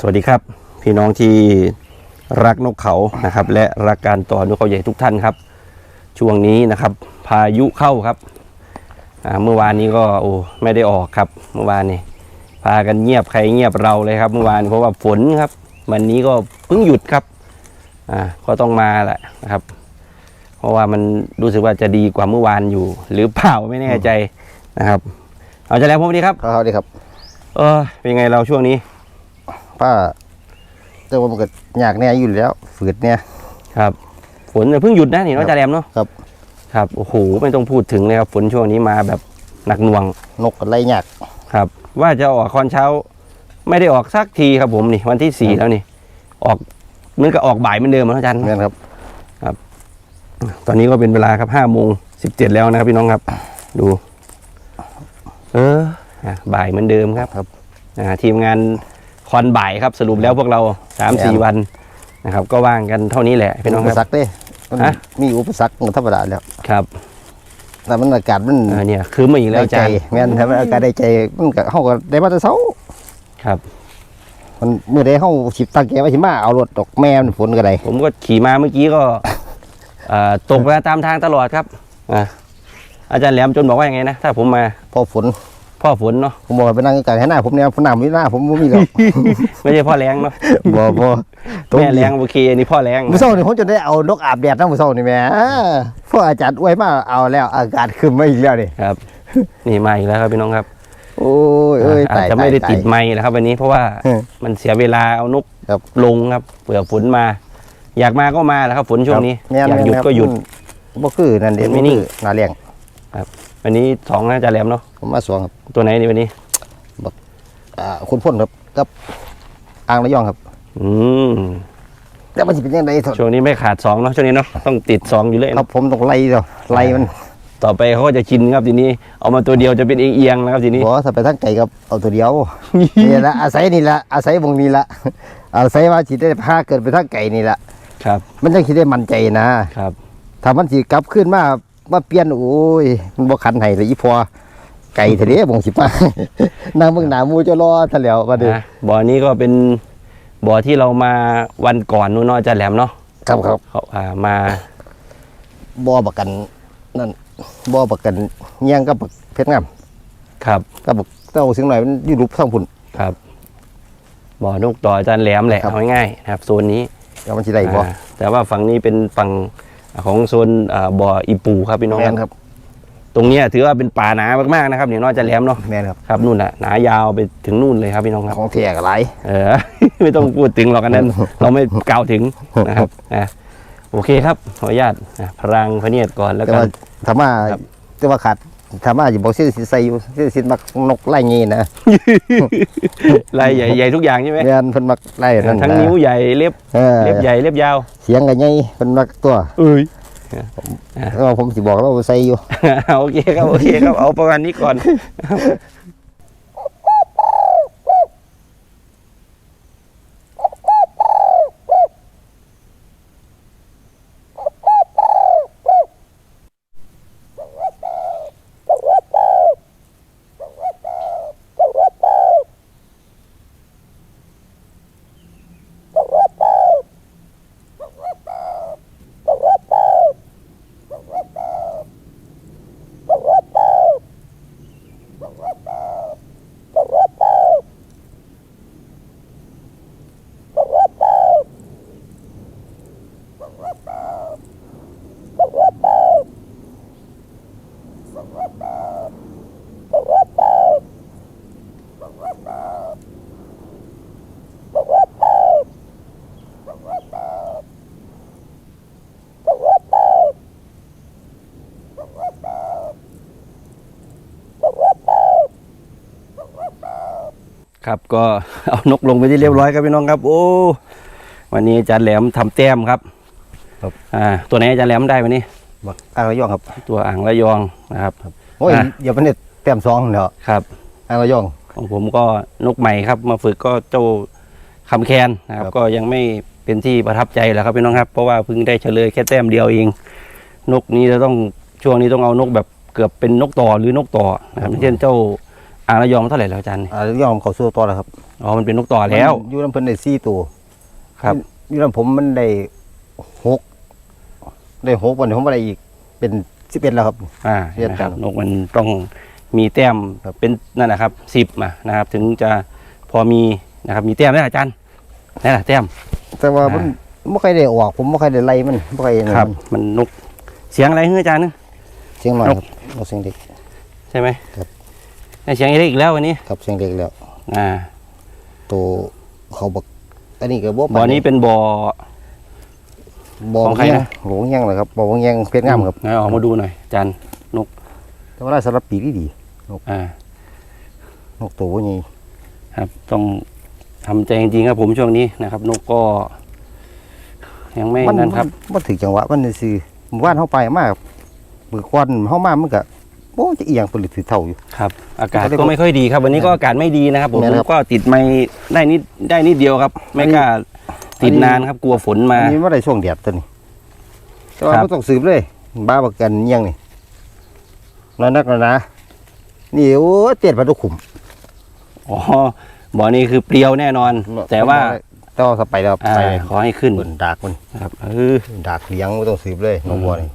สวัสดีครับ พี่น้องที่รักนกเขานะครับ และรักการต่อนกเขาใหญ่ทุกท่านครับ ช่วงนี้นะครับ พายุเข้าครับอ่าเมื่อวานนี้ก็โอ้ไม่ได้ออกครับ เมื่อวานนี้พากันเงียบใครเงียบเราเลยครับ เมื่อวานเพราะว่าฝนครับ วันนี้ก็เพิ่งหยุดครับอ่าก็ต้องมาแหละนะครับ เพราะว่ามันรู้สึกว่าจะดีกว่าเมื่อวานอยู่ หรือเปล่าไม่แน่ใจนะครับ เอาจะแล้วผมดีครับครับดีครับ เออเป็นไงเราช่วงนี้ ป้า แต่ว่ามันก็ยากแน่อยู่แล้ว ฝืดเนี่ยครับ ฝนเพิ่งหยุดนะนี่น้องจาแรมเนาะครับ ครับโอ้โหไม่ต้องพูดถึงเลยครับฝนช่วงนี้มาแบบหนักหน่วง นกก็ไล่ยากครับ ว่าจะออกคอนเช้า ไม่ได้ออกสักทีครับผมนี่ วันที่สี่แล้วนี่ ออกเหมือนกับออกบ่ายเหมือนเดิมนะอาจารย์แม่นครับ ตอนนี้ก็เป็นเวลาครับห้าโมงสิบเจ็ดแล้วนะครับพี่น้องครับ ดู เอออะบ่ายเหมือนเดิมครับครับอ่าทีมงาน คอนบ่ายครับสรุปแล้วพวกเราสามสี่วันนะครับ ก็ว่างกันเท่านี้แหละพี่น้องอุคปรับสรรคเด้มันฮะ มีอุปสรรคมันธรรมดาแล้วครับแต่มันอากาศมันเออเนี่ยคือมาอีกแล้วได้อาใจจารย์แม่นถ้ามันอากาศได้ใจมันก็เฮาก็ได้มาแต่เช้าครับ มันมื้อใดเฮาสิตั้งใจว่าสิมาเอารถดอกแม่มันฝนก็ได้ผมก็ขี่มาเมื่อกี้ก็เอ่อตกมาตามทางตลอดครับอะอาจารย์แหลมจนบอกว่าอย่างไงนะ ถ้าผมมาพอฝน พ่อฝนเนาะผมบอกให้ไปนั่งกลางให้หน้าผมเนี่ยฝนน้ำมีหน้าผมบ่มีหรอก ไม่ใช่พ่อแรงเนาะบ่บ่แม่แรงโอเคอันนี้พ่อแรงมื้อเช้านี่ผมจะได้เอานกอาบแดดนะมื้อเช้านี่แหม่พวกอาจารย์อวยมาเอาแล้วอากาศขึ้นมาอีกแล้วนี่ครับ นี่มาอีกแล้วครับพี่น้องครับโอ้ยเอ้ยอาจตายจะไม่ได้ตายติดไม้นะครับวันนี้เพราะว่าเออ มันเสียเวลาเอานกครับลงครับเผื่อฝนมา อยากมาก็มาแหล้วครับฝนช่วงนี้แม่นอยากหยุดแม่นก็หยุดครับบ่คือนั่นเด้ไม่นิ่งบ่คือนาเลี้ยง วันนี้สองนะอาจารย์แหลมเนาะผมมาสวงครับตัวไหนนี่วันนี้อ่าคุณพ่นครับกับอ่างระยองครับ อืมแล้วมันสิเป็นยังไงเถอะช่วงนี้ไม่ขาดสองเนาะช่วงนี้เนาะต้องติดสองอยู่เลยครัเนาะบผมต้องไล่เนาะไล่มัน ต่อไปเขาก็จะชินครับทีนี้ เอามาตัวเดียวจะเป็นเอียงๆนะครับทีนี้บ่ถ้าไปทางไก่กับเอาตัวเดียวนี่ละอาศัยนี่ละอาศัยวงนี้ละอาศัยว่าสิได้พาเกิดไปทางไก่นี่ละครับ มันจังสิได้มั่นใจนะครับ ถ้ามันสิกลับขึ้นมา มาเปลี่ยนโอ้ยมันบ่คันให้เลยอีพอไก่ทะเลบ่งสิป้านางเบิ่งหน้าหมูจะรอซะแล้วว่าเด้อนะบ่อนี้ก็เป็นบ่อที่เรามาวันก่อนนู้นเนาะอาจารย์แหลมเนาะครับครับเขาอ่ามาบ่ประกันนั่นบ่ประกันเงี้ยงกับบักเพชรงามครับกับบักเต้าสิงหน่อยมันอยู่รูปทางพุ่น ครับ บ่อนกต่ออาจารย์แหลมแหละครับ เอาง่ายๆนะครับโซนนี้ แล้วมันสิได้บ่อ่าแต่ว่าฝั่งนี้เป็นฝั่ง ของโซนอ่าบ่ออีปูครับพี่น้องแม่ครับนครับ ตรงเนี้ยถือว่าเป็นป่าหนามากๆนะครับเนี่ยนอกจากแหลมเนาะแม่นครับครับนู่นน่ะหนายาวไปถึงนู่นเลยครับพี่น้องครับของแท้ก็หลายเออ ไม่ต้องพูดถึงหรอกอันนั้น เราไม่กล่าวถึงนะครับอะโอเคครับขออนุญาตอะพรังพระเนียดก่อนแล้วแต่กัว่านถ้ามาครับแต่ว่าขาด ถ้ามาสิบอกสิสิใส่อยู่สิสิมักนกไล่งี้นะลายใหญ่ใหญ่ทุกอย่างใช่ไหมแม่นเพิ่นมักไล่นั่นทั้งนะนิ้วใหญ่เล็บเออเล็บใหญ่เล็บยาว เสียงก็ใหญ่เพิ่นมักตัวเอ้ยแล้วาผมสิบอกเราใส่อยู่โอเคครับโอเคครับเอาประมาณนี้ก่อน ครับก็เอานกลงไปที่เรียบร้อยครับพี่น้องครับ โอ้วันนี้อาจารย์แหลมทำแต้มครับ ครับ อ่า ตัวไหนอาจารย์แหลมได้วันนี้ บักอ่างระยองครับตัวอ่างระยองนะครับโอ้ยอะอย่าไปเน็ตแต้มสองเนาะครับอ่างระยองของผมก็นกใหม่ครับ มาฝึกก็เจ้าคำแคนนะครับครับ ก็ยังไม่เป็นที่ประทับใจแหล้วครับพี่น้องครับ เพราะว่าเพิ่งได้เฉลยแค่แต้มเดียวเอง นกนี้จะต้องช่วงนี้ต้องเอานกแบบเกือบเป็นนกต่อหรือนกต่อนะครับเช่นเจ้าอ่างระยองมันเท่าไหร่แล้วอาจารย์อ่ายอมเขาสู้ต่อแล้วครับอ๋อมันเป็นนกต่อแล้วมันอยู่ลำเพิ่นได้สี่ตัวครับอยู่ลำผมมันได้หก ได้หกวันนี้ผมมาได้อีก เป็นสิบเอ็ดแล้วครับ อ่าเรียนนะครับครับนกมันต้องมีแต้มครับ เป็นนั่นนะครับสิบมานะครับ ถึงจะพอมีนะครับมีแต้มได้อาจารย์นี่แหละแต้ม แต่ว่ามันอ่ไม่ค่อยได้ออก ผมไม่ค่อยได้ไล่มันไม่ค่อยนั่นครับมันมันนกเสียงอะไรเฮ้ยอาจารย์นึงเสียงหน่อยนคกรับนกเสียงเด็ก ใช่ไหมครับ ได้เสียงอะไรอีกแล้ววันนี้ ครับเสียงเด็กแล้ว อ่าตัวเขาบอกอันนี้ก็บ่บ่อนี้เป็นบ่อ บ่อของใครเงี้ยนะ หลวงยังเหรอครับบ่อเงี้ยเพชรงามครับไหนออกมาดูหน่อยอาจารย์แต่ว่าได้สำหรับปีที่ดีอ่า นกตัวนี้ครับต้องทำใจจริงๆครับผมช่วงนี้นะครับ นกก็ ยังไม่มันนั่นครับ มันถึงจังหวะมันนี่สิหมู่บ้านเข้าไปมากมือควันเข้ามามันก็โอ้จะเอียงไปหรือถือเท่าอยู่ ครับ อากาศเขาเรียกก็ว่าไม่ค่อยดีครับ วันนี้ก็อากาศไม่ดีนะครับผมแม่นผครัมบก็ติดไม่ได้นิดได้นิดเดียวครับ ไม่กล้า ติดอันนี้นานครับกลัวฝนมาอันนี้ว่าได้ช่วงแดดตัวนี้แต่ว่าครับไม่ต้องสืบเลย บ้าบักกันเอียงนี่นอนนักนอนนะนี่โอ้เตียดปลาดุกขุมอ๋อบ่อนี้คือเปรียวแน่นอน แต่ว่าแต่ว่าสไปแล้วอ่าไปขอให้ขึ้นบนดากมันครับเออดากเลี้ยงไม่ต้องสืบเลยนกวัวนี่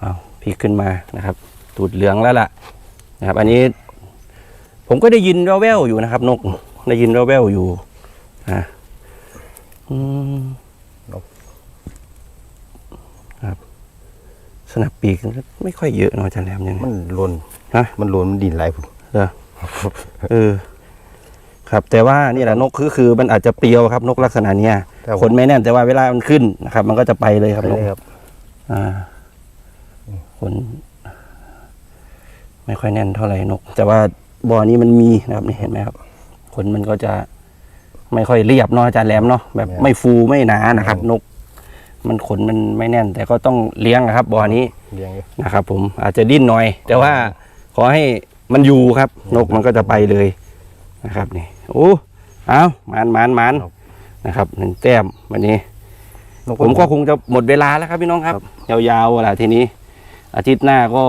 เอาพลิกขึ้นมานะครับ ตูดเหลืองแล้วล่ะนะครับ อันนี้ ผมก็ได้ยินแว่วๆอยู่นะครับ นก ได้ยินแว่วๆอยู่อะอืมครับสนับปีกไม่ค่อยเยอะเนาะอาจารย์แหลมยังมันหลนฮะมันหลนมันดินไหลผมเออ ครับ แต่ว่านี่แหละนกคือคือมันอาจจะเปรียวครับ นกลักษณะเนี้ยแต่ผมขนไม่แน่นแต่ว่าเวลามันขึ้นนะครับ มันก็จะไปเลยครับไปนเลกยครับอ่าขนไม่ค่อยแน่นเท่าไหร่นก แต่ว่าบ่อนี้มันมีนะครับนี่เห็นไหมครับ ขนมันก็จะไม่ค่อยเรียบเนาะอาจารย์แหลมเนาะแบบไม่ฟูไม่หนานะครับ นก มันขนมันไม่แน่น แต่ก็ต้องเลี้ยงนะครับบ่อนี้เลี้ยงอยู่นะครับ ผมอาจจะดิ้นหน่อย แต่ว่าขอให้มันอยู่ครับ นกมันก็จะไปเลยนะครับนี่โอ้เอาหมันหมันหมันนะครับหนึ่งแต้มวันนี้นผมก็คงจะหมดเวลาแล้วครับพี่น้องครับ ยาวๆล่ะทีนี้ อาทิตย์หน้าก็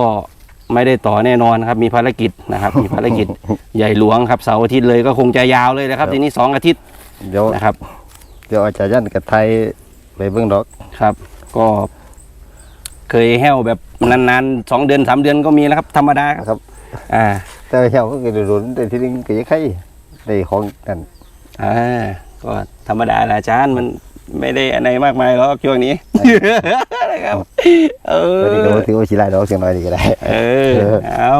ไม่ได้ต่อแน่นอนครับ มีภารกิจนะครับ มีภารกิจใหญ่หลวงครับเสาร์อาทิตย์เลยก็คงจะยาวเลยนะครับ ทีนี้สองอาทิตย์เดี๋ยวนะครับ เดี๋ยวอาจารย์ยันกับไทยไปเบิ่งดอกครับ ก็ เคยแห้วแบบนานๆสองเดือนสามเดือนก็มีแล้วครับ ธรรมดาครับ ครับอ่าแต่เหี่ยวก็เกิดโดนแต่ที่นึงก็ยังไข่ได้ของนั่นอ่าก็ธรรมดาแหละอาจารย์มัน ไม่ได้อะไรมากมายหรอกช่วงนี้ นะครับเออตัวนี้ก็บ่ถือว่าสิหลายดอกเสียงน้อยนี่ก็ได้ เออเอา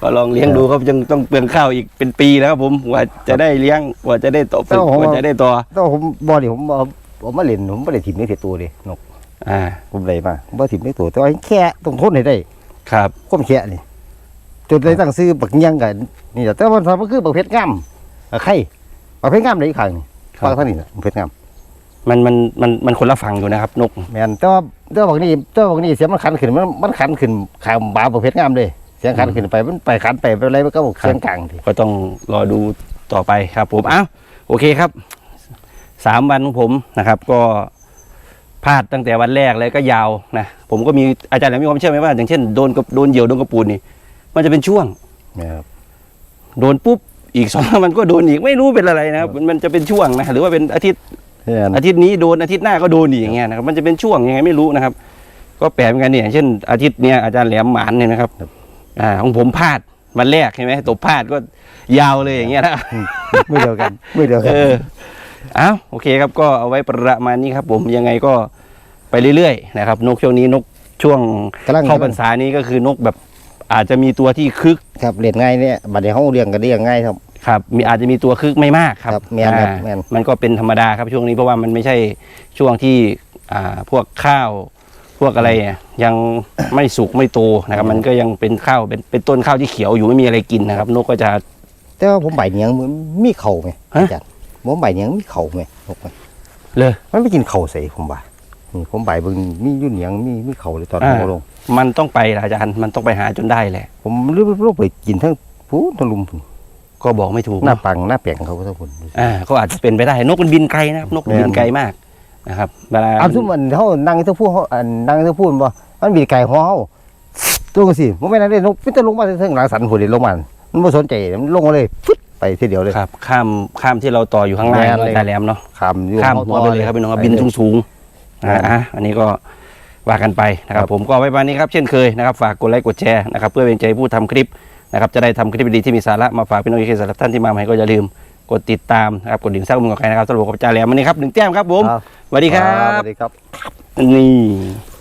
ก็ลองเลี้ยงดูครับยังต้องเปลืองข้าวอีกเป็นปีแล้วครับผมกว่าจะได้เลี้ยงกว่าจะได้โตฝึกกว่าจะได้ตัวแต่ว่าผมบ่นี่ผมบ่ผมมาเล่นผมบ่ได้ถิ่มในเสียตัวเดินกอ่าผมเลยมาผมบ่ถิ่มในตัวแต่ว่าแค่ต้องทนให้ได้ ครับความแค่นี่จนได้ตั้งซื้อบักเงียงกันนี่แหละแต่ว่ามันคือบักเพชรงามอะไข่บักเพชรงามได้อีกครั้งนี่ครับฟังเท่านี้น่ะบักเพชรงาม มันมันมันมันคนละฝั่งอยู่นะครับ นกแม่นแต่ว่าแต่ว่าบักนี้แต่ว่าบักนี้เสียงมันขันขึ้นมันมันขันขึ้นข้างบาบักเพชรงามเลย เสียงขันขึ้นไปมันไปขันไปไปอะไรมันก็บอกเสียงกลางทีก็ต้องรอดูต่อไปครับผมอ้าวโอเคครับสามวันของผมนะครับ ก็พลาดตั้งแต่วันแรกเลยก็ยาวนะผมก็มีอาจารย์มีความเชื่อไหมว่า อย่างเช่นโดนกับโดนเหยี่ยวโดนกระปูนนี่ มันจะเป็นช่วงแม่นครับโดนปุ๊บอีกสองวันก็โดนอีกไม่รู้เป็นอะไรนะครับมันมันจะเป็นช่วงนะหรือว่าเป็นอาทิตย์แม่น อาทิตย์นี้โดนอาทิตย์หน้าก็โดนอีกอย่างเงี้ยนะครับมันจะเป็นช่วงยังไงไม่รู้นะครับ ก็แปลกเหมือนกันเนี่ยเช่นอาทิตย์เนี้ยอาจารย์แหลมหมานเนี่ยนะครับอ่าของผมพลาดวันแรกใช่ไหมตบพลาดก็ยาวเลยอย่างเงี้ยนะไม่เดียวกันไม่เดียวกัเอนอเอาโอเคครับก็เอาไว้ประมาณนี้ครับผมยังไงก็ไปเรื่อยๆนะครับ นกช่วงนี้นกช่วงกำลังเข้าพรรษานี้ก็คือนกแบบอาจจะมีตัวที่คึกครับเล่นง่ายเนี่ยบัดนี้เฮาเลี้ยงก็เลี้ยงง่ายครับ ครับมีอาจจะมีตัวคึกไม่มากครับครับแม่นครับอ่าแม่น มันก็เป็นธรรมดาครับช่วงนี้เพราะว่ามันไม่ใช่ช่วงที่อ่าพวกข้าว พวกอะไรอะยังไม่สุกไม่โตนะครับ มันก็ยังเป็นข้าวเป็นเป็นต้นข้าวที่เขียวอยู่ไม่มีอะไรกินนะครับ นกก็จะ แต่ว่าผมใบเหนียงมันมีเข่าไหมฮะ อาจารย์ผมใบเหนียงมีเข่าไหมนกไหมเลย มันไม่กินเข่าใส่ผมบ่านี่ผมใบเบิ่งมีอยุ่นเหนียงมีมีเข่าเลยตอนอ่า ผมเอาลง มันต้องไปล่ะอาจารย์มันต้องไปหาจนได้แหละผมรู้รู้ไปกินทั้งผู้ทั้งลุมพุ่น ก็บอกไม่ถูกหน้าเนาะปังหน้าแปลงเขาก็ทั้งพุ่นอ่าก็อาจจะเป็นไปได้นกมันบินไกลนะครับ นกมันแม่นบินไกลมากนะครับเวลาเอาทุกมันเขานั่งทั้งผู้เขาอันนั่งทั้งผู้บ่มันมีไก่หัวเขาตัวจังซี่บ่แม่นอะไรนกมันจะลงมาเทิงหลังสันพุ่นนี่ลงมามันบ่สนใจมันลงมาเลยฟึดไปทีเดียวเลยครับ ข้ามข้ามที่เราต่ออยู่ข้างล่างแม่นเลยตาแหลมเนาะข้ามอยู่ข้ามหัวไปเลยครับพี่น้องครับบินสูงสูงๆอ่าอะอันนี้ก็ว่ากันไปนะครับ ผมก็ไว้ประมาณนี้ครับเช่นเคยนะครับ ฝากกดไลค์กดแชร์นะครับ เพื่อเป็นใจผู้ทำคลิป นะครับจะได้ทำคลิปดีๆที่มีสาระมาฝากพี่น้องอีกสำหรับท่านที่มาใหม่ก็อย่าลืมกดติดตามนะครับกดดิ่งสร้างมือกับใครนะครับสำหรับผมกับจ่าแหลมวันนี้ครับหนึ่งแต้มครับผมครับ สวัสดีครัสบวัสดีครับ นี่